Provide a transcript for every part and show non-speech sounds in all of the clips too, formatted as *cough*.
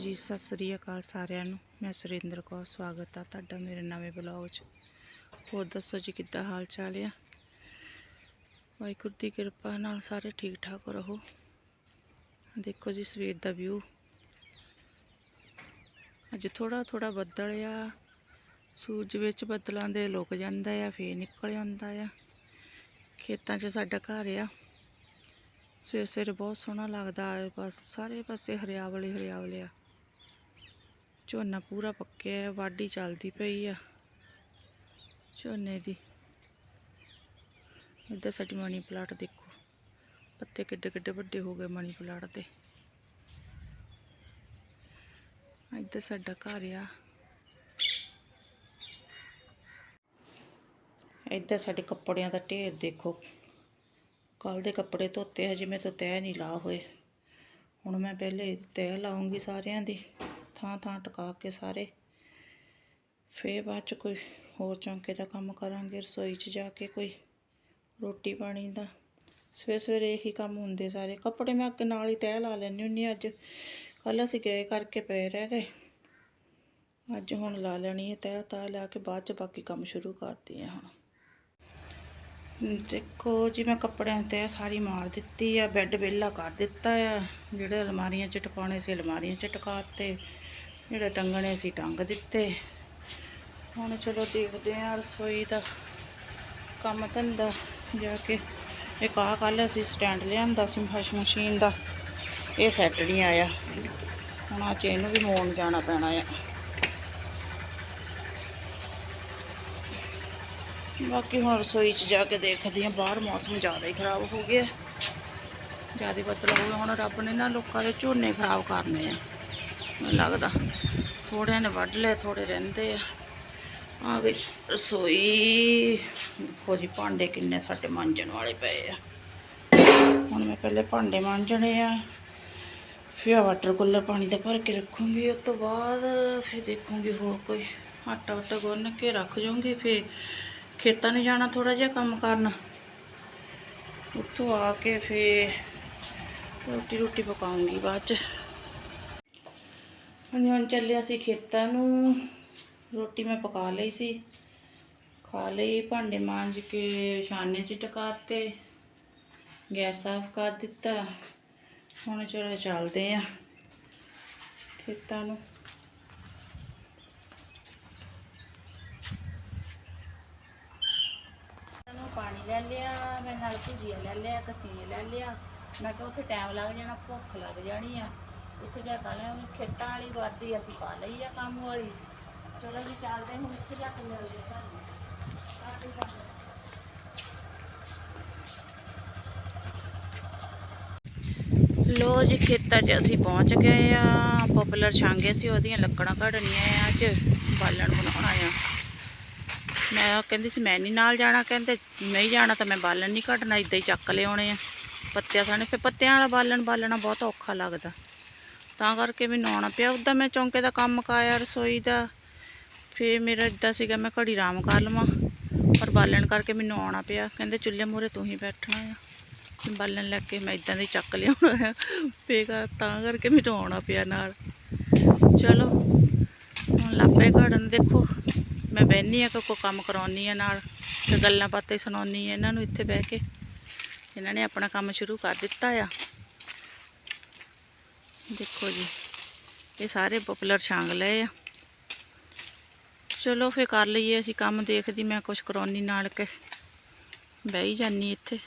ਜੀ, ਸਤਿ ਸ੍ਰੀ ਅਕਾਲ ਸਾਰਿਆਂ ਨੂੰ। ਮੈਂ ਸੁਰਿੰਦਰ ਕੌਰ, ਸਵਾਗਤ ਆ ਤੁਹਾਡਾ ਮੇਰੇ ਨਵੇਂ ਬਲੌਗ 'ਚ। ਹੋਰ ਦੱਸੋ ਜੀ, ਕਿੱਦਾਂ ਹਾਲ ਚਾਲ ਆ? ਵਾਹਿਗੁਰੂ ਦੀ ਕਿਰਪਾ ਨਾਲ ਸਾਰੇ ਠੀਕ ਠਾਕ ਰਹੋ। ਦੇਖੋ ਜੀ, ਸਵੇਰ ਦਾ ਵਿਊ। ਅੱਜ ਥੋੜਾ ਥੋੜਾ ਬੱਦਲ ਆ। ਸੂਰਜ ਵਿੱਚ ਬੱਦਲਾਂ ਦੇ ਲੁਕ ਜਾਂਦਾ ਆ, ਫੇਰ ਨਿਕਲ ਆਉਂਦਾ ਆ। ਖੇਤਾਂ 'ਚ ਸਾਡਾ ਘਰ ਆ। ਸਵੇਰ ਸਵੇਰੇ ਬਹੁਤ ਸੋਹਣਾ ਲੱਗਦਾ ਹੈ ਬਸ ਸਾਰੇ ਪਾਸੇ ਹਰਿਆਵਲੇ ਹਰਿਆਵਲੇ ਆ। ਝੋਨਾ ਪੂਰਾ ਪੱਕਿਆ ਹੈ ਵਾਢੀ ਚੱਲਦੀ ਪਈ ਆ। ਝੋਨੇ ਦੀ। ਇੱਧਰ ਸਾਡੀ ਮਣੀ ਪਲਾਟ ਦੇਖੋ। ਪੱਤੇ ਕਿੱਡੇ ਕਿੱਡੇ ਵੱਡੇ ਹੋ ਗਏ ਮਣੀ ਪਲਾਟ ਦੇ। ਇੱਧਰ ਸਾਡਾ ਘਰ ਆ। ਇੱਧਰ ਸਾਡੇ ਕੱਪੜਿਆਂ ਦਾ ਢੇਰ ਦੇਖੋ। ਕੱਲ ਦੇ ਕੱਪੜੇ ਧੋਤੇ, ਹਜੇ ਮੈਂ ਤਾਂ ਤੈਅ ਨਹੀਂ ਲਾ ਹੋਏ। ਹੁਣ ਮੈਂ ਪਹਿਲੇ ਤੈਅ ਲਾਉਂਗੀ ਸਾਰਿਆਂ ਦੀ। ਥਾਂ ਥਾਂ ਟਿਕਾ ਕੇ ਸਾਰੇ। ਫੇਰ ਬਾਅਦ ਚ ਕੋਈ ਹੋਰ ਚੌਂਕੇ ਦਾ ਕੰਮ ਕਰਾਂਗੇ, ਰਸੋਈ 'ਚ ਜਾ ਕੇ ਕੋਈ ਰੋਟੀ ਪਾਣੀ ਦਾ। ਸਵੇਰੇ ਸਵੇਰੇ ਇਹੀ ਕੰਮ ਹੁੰਦੇ ਸਾਰੇ। ਕੱਪੜੇ ਮੈਂ ਅੱਗੇ ਨਾਲ ਹੀ ਤੈਅ ਲਾ ਲੈਂਦੀ ਹੁੰਦੀ ਹਾਂ। ਅੱਜ ਕੱਲ ਅਸੀਂ ਗਏ ਕਰਕੇ ਪਏ ਰਹਿ ਗਏ। ਅੱਜ ਹੁਣ ਲਾ ਲੈਣੀ ਹੈ ਤੈਅ ਤਾਂ ਲਾ ਕੇ ਬਾਅਦ ਚ ਬਾਕੀ ਕੰਮ ਸ਼ੁਰੂ ਕਰਦੀ ਹਾਂ ਹੁਣ। ਦੇਖੋ ਜੀ, ਮੈਂ ਕੱਪੜਿਆਂ ਤੇ ਸਾਰੀ ਮਾਰ ਦਿੱਤੀ ਆ। ਬੈੱਡ ਵਿਹਲਾ ਕਰ ਦਿੱਤਾ ਆ। ਜਿਹੜੇ ਅਲਮਾਰੀਆਂ 'ਚ ਟਿਕਾਉਣੇ ਸੀ, ਅਲਮਾਰੀਆਂ 'ਚ ਟਿਕਾਤੇ ਜਿਹੜੇ ਟੰਗਣੇ ਸੀ ਟੰਗ ਦਿੱਤੇ। ਹੁਣ ਚਲੋ ਦੇਖਦੇ ਆ ਰਸੋਈ ਦਾ ਕੰਮ ਧੰਦਾ, ਜਾ ਕੇ ਇੱਕ ਆਹ ਕੱਲ੍ਹ ਅਸੀਂ ਸਟੈਂਡ ਲਿਆਂਦਾ ਸੀ ਵਾਸ਼ ਮਸ਼ੀਨ ਦਾ। ਇਹ ਸੈੱਟ ਨਹੀਂ ਆਇਆ। ਹੁਣ ਅੱਜ ਇਹਨੂੰ ਵੀ ਮੋੜਨ ਜਾਣਾ ਪੈਣਾ ਆ। ਬਾਕੀ ਹੁਣ ਰਸੋਈ 'ਚ ਜਾ ਕੇ ਦੇਖਦੀ ਹਾਂ, ਬਾਹਰ ਮੌਸਮ ਜ਼ਿਆਦਾ ਹੀ ਖਰਾਬ ਹੋ ਗਿਆ। ਜ਼ਿਆਦਾ ਬੱਦਲ ਹੋ ਗਏ ਹੁਣ ਰੱਬ ਨੇ ਨਾ ਲੋਕਾਂ ਦੇ ਝੋਨੇ ਖਰਾਬ ਕਰਨੇ ਆ। ਮੈਨੂੰ ਲੱਗਦਾ। ਥੋੜਿਆਂ ਨੇ ਵੱਢ ਲਏ ਥੋੜੇ ਰਹਿੰਦੇ ਆ। ਆ ਗਈ ਰਸੋਈ। ਦੇਖੋ ਜੀ, ਭਾਂਡੇ ਕਿੰਨੇ ਸਾਡੇ ਮਾਂਜਣ ਵਾਲੇ ਪਏ ਆ। ਹੁਣ ਮੈਂ ਪਹਿਲੇ ਭਾਂਡੇ ਮਾਂਜਣੇ ਆ, ਫਿਰ ਵਾਟਰ ਕੂਲਰ ਪਾਣੀ ਦਾ ਭਰ ਕੇ ਰੱਖੂੰਗੀ, ਉਸ ਤੋਂ ਬਾਅਦ ਫਿਰ ਦੇਖੂੰਗੀ ਹੋਰ ਕੋਈ। ਆਟਾ ਉਟਾ ਗੁੰਨ ਕੇ ਰੱਖ ਜਾਊਂਗੀ, ਫਿਰ ਖੇਤਾਂ ਨੂੰ ਜਾਣਾ ਥੋੜਾ ਜਿਹਾ ਕੰਮ ਕਰਨ। ਉੱਥੋਂ ਆ ਕੇ ਫਿਰ ਰੋਟੀ ਰੋਟੀ ਪਕਾਉਂਗੀ ਬਾਅਦ ਚ। ਹਾਂਜੀ, ਹੁਣ ਚੱਲਿਆ ਸੀ ਖੇਤਾਂ ਨੂੰ। ਰੋਟੀ ਮੈਂ ਪਕਾ ਲਈ ਸੀ। ਖਾ ਲਈ, ਭਾਂਡੇ ਮਾਂਜ ਕੇ ਛਾਨੇ 'ਚ ਟਕਾਤੇ ਗੈਸ ਸਾਫ਼ ਕਰ ਦਿੱਤਾ। ਹੁਣ ਚਲੋ ਚੱਲਦੇ ਆ ਖੇਤਾਂ ਨੂੰ। ਨੂੰ ਪਾਣੀ ਲੈ ਲਿਆ, ਮੈਂ ਨਾਲ ਭੁਜੀਆ ਲੈ ਲਿਆ, ਕਸੀਏ ਲੈ ਲਿਆ। ਮੈਂ ਕਿਹਾ ਉੱਥੇ ਟਾਈਮ ਲੱਗ ਜਾਣਾ, ਭੁੱਖ ਲੱਗ ਜਾਣੀ ਆ। ਉੱਥੇ ਜਾ ਕੇ ਲਿਆ ਖੇਤਾਂ ਵਾਲੀ ਵਰਦੀ ਅਸੀਂ ਪਾ ਲਈ ਆ ਕੰਮ ਵਾਲੀ। ਚਲੋ ਜੀ, ਚੱਲਦੇ ਹਾਂ ਉੱਥੇ ਜਾ ਕੇ ਮਿਲਦੇ ਤੁਹਾਨੂੰ। ਆਹ ਕੀ ਲੋ ਜੀ, ਖੇਤਾਂ 'ਚ ਅਸੀਂ ਪਹੁੰਚ ਗਏ ਆ। ਪਪੂਲਰ ਛਾਂਗੇ ਸੀ, ਉਹਦੀਆਂ ਲੱਕੜਾਂ ਘੜਨੀਆਂ ਆ ਅੱਜ। ਬਾਲਣ ਬਣਾਉਣਾ ਆ। ਮੈਂ ਕਹਿੰਦੀ ਸੀ, ਮੈਂ ਨਹੀਂ ਨਾਲ ਜਾਣਾ। ਕਹਿੰਦੇ, ਨਹੀਂ ਜਾਣਾ ਤਾਂ ਮੈਂ ਬਾਲਣ ਨਹੀਂ ਘਟਣਾ ਇਦਾਂ ਹੀ ਚੱਕ ਲਿਆਉਣੇ ਆ। ਪੱਤਿਆਂ ਸਾਨੇ ਫਿਰ ਪੱਤਿਆਂ ਵਾਲਾ ਬਾਲਣ, ਬਾਲਣਾ ਬਹੁਤ ਔਖਾ ਲੱਗਦਾ। ਤਾਂ ਕਰਕੇ ਮੈਨੂੰ ਆਉਣਾ ਪਿਆ। ਉੱਦਾਂ ਮੈਂ ਚੌਂਕੇ ਦਾ ਕੰਮ ਕਾਇਆ, ਰਸੋਈ ਦਾ। ਫਿਰ ਮੇਰਾ ਇਦਾਂ ਸੀਗਾ, ਮੈਂ ਘੜੀ ਆਰਾਮ ਕਰ ਲਵਾਂ। ਪਰ ਬਾਲਣ ਕਰਕੇ ਮੈਨੂੰ ਆਉਣਾ ਪਿਆ। ਕਹਿੰਦੇ, ਚੁੱਲ੍ਹੇ ਮੂਹਰੇ ਤੂੰ ਹੀ ਬੈਠਣਾ ਆ। ਬਾਲਣ ਲੈ ਕੇ ਮੈਂ ਇਦਾਂ ਦੇ ਚੱਕ ਲਿਆਉਣਾ ਆ। ਫੇਰ ਤਾਂ ਕਰਕੇ ਮੈਨੂੰ ਆਉਣਾ ਪਿਆ ਨਾਲ। ਚਲੋ, ਹੁਣ ਲਾਪੇ ਘੜਨ ਦੇਖੋ। ਮੈਂ ਬਹਿਨੀ ਆ, ਕੋਈ ਕੰਮ ਕਰਾਉਣੀ ਆ ਨਾਲ। ਤੇ ਗੱਲਾਂ ਬਾਤਾਂ ਹੀ ਸੁਣਾਉਣੀ ਆ ਇਹਨਾਂ ਨੂੰ ਇੱਥੇ ਬਹਿ ਕੇ। ਇਹਨਾਂ ਨੇ ਆਪਣਾ ਕੰਮ ਸ਼ੁਰੂ ਕਰ ਦਿੱਤਾ ਆ। ਦੇਖੋ ਜੀ, ਇਹ ਸਾਰੇ ਪਪੂਲਰ ਛਾਂਗ ਲਏ ਆ। ਚਲੋ ਫੇਰ ਕਰ ਲਈਏ ਅਸੀਂ ਕੰਮ, ਦੇਖਦੀ ਮੈਂ ਕੁਝ ਕਰਾਉਣੀ ਨਾਲ ਕੇ ਬਹਿ ਹੀ ਜਾਨੀ ਇੱਥੇ।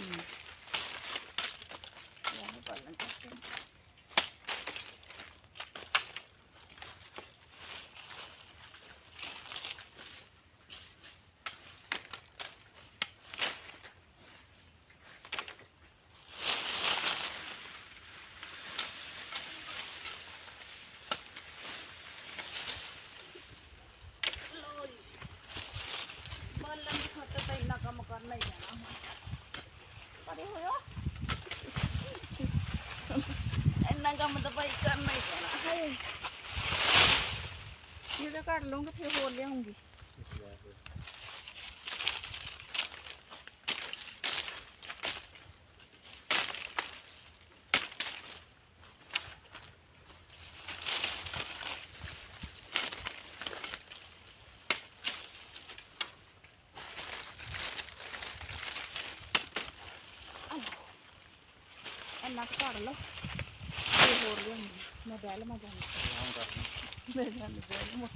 ਬਾਲਣ ਕਿਲੋ ਕੱਢ ਲਵਾਂਗੇ ਫਿਰ ਹੋਰ ਲਿਆਉਂਗੀ ਇੰਨਾ ਕੁ ਭਰ ਲਓ ਤੇ ਹੋਰ ਲਿਆਉਂਗੀ ਮੈਂ ਬੈਲ ਮਾ ਜਾਂਦੀ ਮੈਂ ਜਾਂਦੀ ਬੈਲ ਮਾ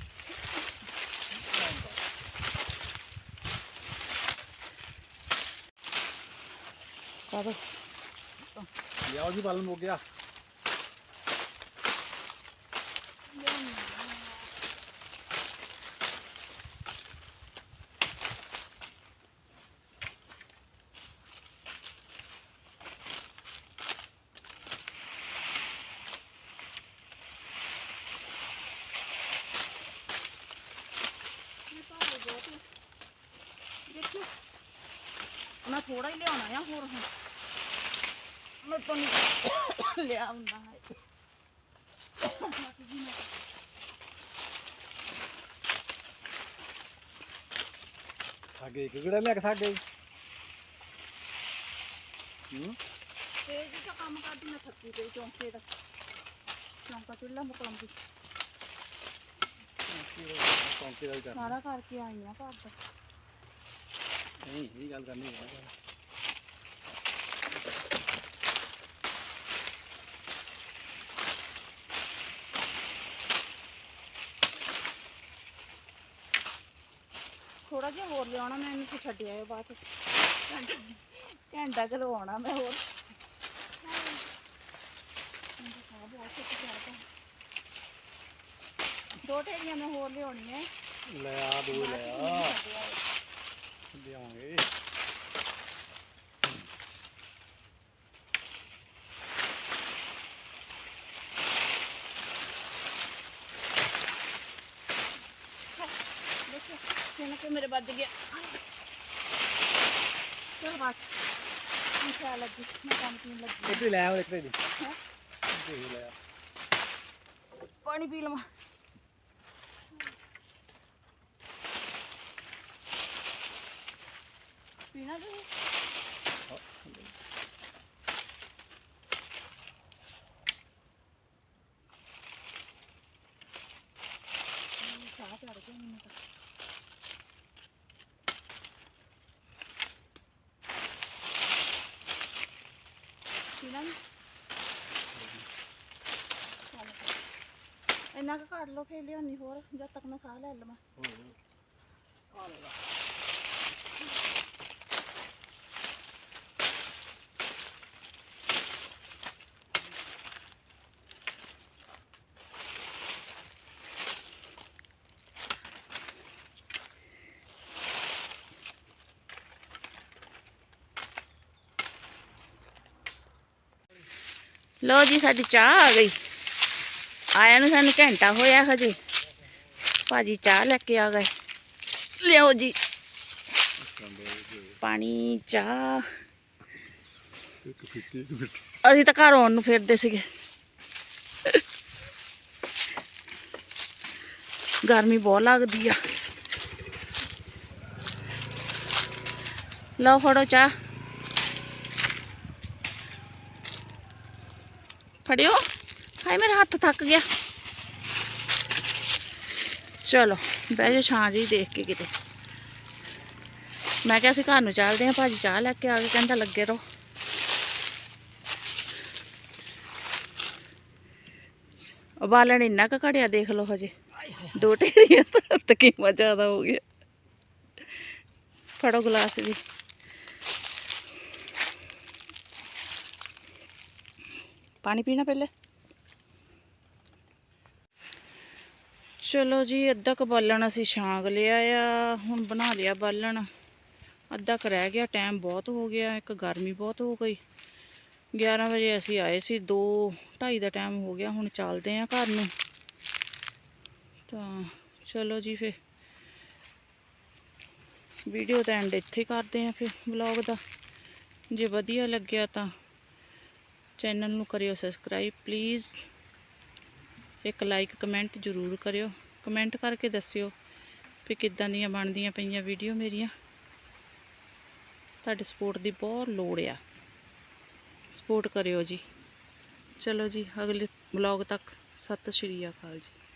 ਲਿਆਓ ਜੀ ਬਾਲਣ ਹੋ ਗਿਆ। ਮੈਂ ਥੋੜਾ ਹੀ ਲਿਆਉਣਾ ਆ ਹੋਰ ਹੁਣ। ਮੈਂ ਤੋਂ ਨਹੀਂ *coughs* ਲਿਆ ਹੁੰਦਾ ਹੈ ਸਾਗੇ ਕਿਹੜਾ ਲਿਆ ਕੇ ਸਾਗੇ ਹੂੰ? ਤੇ ਜੀ ਤਾਂ ਕੰਮ ਕਰਦੀ ਮੈਂ ਥੱਕੀ ਪਈ ਚੌਂਕੇ ਦਾ। ਚੌਂਕਾ ਚੁੱਲਾ ਦਾ ਕਰ ਸਾਰਾ ਕਰਕੇ ਆਈ ਆ ਘਰ। ਦਾ ਨਹੀਂ ਇਹ ਗੱਲ ਕਰਨੀ ਹੈ। ਥੋੜਾ ਜਿਹਾ ਹੋਰ ਲਿਆਉਣਾ ਮੈਂ ਇਹਨੂੰ ਛੱਡ ਆਇਓ ਬਾਅਦ ਚ। ਘੰਟਾ- ਘੰਟਾ ਕੁ ਲਵਾਉਣਾ ਮੈਂ ਹੋਰ। ਦੋ ਢੇਰੀਆਂ ਮੈਂ ਹੋਰ ਲਿਆਉਣੀਆਂ। ਲੈ ਆ ਦੋ ਲੈ ਆ। ਲਿਆਵਾਂਗੇ ਦੇਖੋ ਕਿ ਮੇਰੇ ਵੱਜ ਗਿਆ। ਚਲ ਬਸ। ਇੰਸ਼ਾ ਲੱਗੀ ਮੈਂ ਕੰਮ ਪੀਣ ਲੱਗੀ। ਇੱਥੇ ਲੈ ਆਓ ਦੀ? ਇੱਥੇ ਲੈ ਆ ਪਾਣੀ ਪੀ ਲਵਾਂ ਪੀਣਾ ਜੀ ਸਾਹ ਚੜ ਗਿਆ ਮੈਨੂੰ ਤਾਂ ਪੀਣਾ ਨੀ? ਚੱਲ ਫਿਰ। ਇੰਨਾ ਕੁ ਕੱਢ ਲਓ ਫੇਰ ਲਿਆਉਣੀ ਹੋਰ ਜਦ ਤੱਕ ਮੈਂ ਸਾਹ ਲੈ ਲਵਾਂ ਲੋ ਜੀ, ਸਾਡੀ ਚਾਹ ਆ ਗਈ। ਆਇਆ ਨੂੰ ਸਾਨੂੰ ਘੰਟਾ ਹੋਇਆ ਹਜੇ। ਭਾਜੀ ਚਾਹ ਲੈ ਕੇ ਆ ਗਏ। ਲਿਆਓ ਜੀ। ਪਾਣੀ, ਚਾਹ। ਅਸੀਂ ਤਾਂ ਘਰ ਆਉਣ ਨੂੰ ਫਿਰਦੇ ਸੀਗੇ। ਗਰਮੀ ਬਹੁਤ ਲੱਗਦੀ ਆ। ਲਓ ਫੜੋ ਚਾਹ। ਫੜਿਓ। ਹਾਏ ਮੇਰਾ ਹੱਥ ਥੱਕ ਗਿਆ। ਚਲੋ ਬਹਿ ਜਾ ਛਾਂ ਜੀ ਦੇਖ ਕੇ ਕਿਤੇ। ਮੈਂ ਕਿਹਾ ਅਸੀਂ ਘਰ ਨੂੰ ਚੱਲਦੇ ਆਂ ਭਾਜੀ ਚਾਹ ਲੈ ਕੇ ਆ ਗਏ ਕਹਿੰਦਾ ਲੱਗੇ ਰਹੋ। ਉਬਾਲਣ ਇੰਨਾ ਕੁ ਘੜਿਆ ਦੇਖ ਲਓ ਹਜੇ। ਦੋ ਢੇਰੀਆਂ ਤਾਂ ਤਕੀਮਾ ਜ਼ਿਆਦਾ ਹੋ ਗਿਆ। ਫੜੋ ਗਲਾਸ ਵੀ ਪਾਣੀ ਪੀਣਾ ਪਹਿਲੇ? ਚਲੋ ਜੀ, ਅੱਧਾ ਕੁ ਬਾਲਣ ਅਸੀਂ ਛਾਂਗ ਲਿਆ ਆ। ਹੁਣ ਬਣਾ ਲਿਆ ਬਾਲਣ। ਅੱਧਾ ਕੁ ਰਹਿ ਗਿਆ ਟਾਈਮ ਬਹੁਤ ਹੋ ਗਿਆ, ਇੱਕ ਗਰਮੀ ਬਹੁਤ ਹੋ ਗਈ। 11 ਵਜੇ ਅਸੀਂ ਆਏ ਸੀ 2 2:30 ਦਾ ਟਾਈਮ ਹੋ ਗਿਆ, ਹੁਣ ਚੱਲਦੇ ਆਂ ਘਰ ਨੂੰ। ਤਾਂ ਚਲੋ ਜੀ ਫਿਰ। ਵੀਡੀਓ ਦਾ ਐਂਡ ਇੱਥੇ ਕਰਦੇ ਆਂ ਫਿਰ ਵਲੌਗ ਦਾ। ਜੇ ਵਧੀਆ ਲੱਗਿਆ ਤਾਂ ਚੈਨਲ ਨੂੰ ਕਰਿਓ ਸਬਸਕ੍ਰਾਈਬ ਪਲੀਜ਼ ਇੱਕ ਲਾਈਕ ਕਮੈਂਟ ਜ਼ਰੂਰ ਕਰਿਓ। ਕਮੈਂਟ ਕਰਕੇ ਦੱਸਿਓ ਵੀ ਕਿੱਦਾਂ ਦੀਆਂ ਬਣਦੀਆਂ ਪਈਆਂ ਵੀਡੀਓ ਮੇਰੀਆਂ। ਤੁਹਾਡੇ ਸਪੋਰਟ ਦੀ ਬਹੁਤ ਲੋੜ ਆ। ਸਪੋਰਟ ਕਰਿਓ ਜੀ। ਚਲੋ ਜੀ, ਅਗਲੇ ਵਲੌਗ ਤੱਕ। ਸਤਿ ਸ਼੍ਰੀ ਅਕਾਲ ਜੀ।